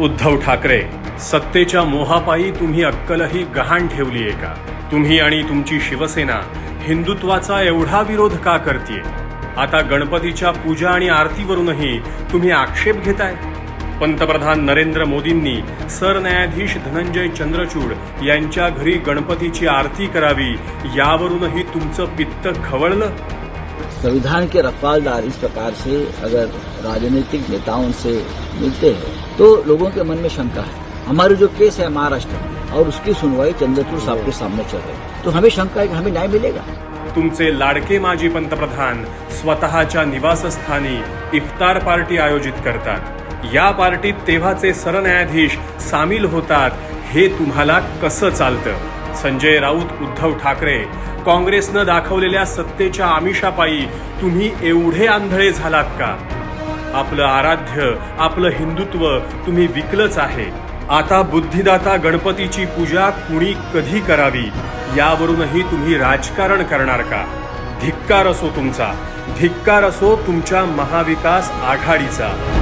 उद्धव ठाकरे सत्तेच्या मोहापायी तुम्ही अक्कलही गहाण ठेवलीये का? तुम्ही आणि तुमची शिवसेना हिंदुत्वाचा एवढा विरोध का करतीये? आता गणपतीच्या पूजा आणि आरतीवरूनही तुम्ही आक्षेप घेताय? पंतप्रधान नरेंद्र मोदींनी सरन्यायाधीश धनंजय चंद्रचूड यांच्या घरी गणपतीची आरती करावी यावरूनही तुमचं पित्त खवळलं? संविधान के रखवालदार इस प्रकार से अगर राजनीतिक नेताओं से मिलते हैं तो लोगों के मन में शंका है। हमारे जो केस है महाराष्ट्र और उसकी सुनवाई चंद्रचूड़ साहब के सामने चल रही है। तो हमें शंका है कि हमें न्याय मिलेगा। तुमचे लाडके माजी पंतप्रधान स्वतःच्या निवासस्थानी इफ्तार पार्टी आयोजित करतात। या पार्टीत तेव्हाचे सरन्यायाधीश सामील होतात हे तुम्हाला कसं चालतं? संजय राऊत उद्धव ठाकरे. काँग्रेसनं दाखवलेल्या सत्तेच्या आमिषापायी तुम्ही एवढे आंधळे झालात का? आपलं आराध्य आपलं हिंदुत्व तुम्ही विकलंच आहे. आता बुद्धिदाता गणपतीची पूजा कुणी कधी करावी? यावरूनही तुम्ही राजकारण करणार का? धिक्कार असो तुमचा. धिक्कार असो तुमच्या महाविकास आघाडीचा.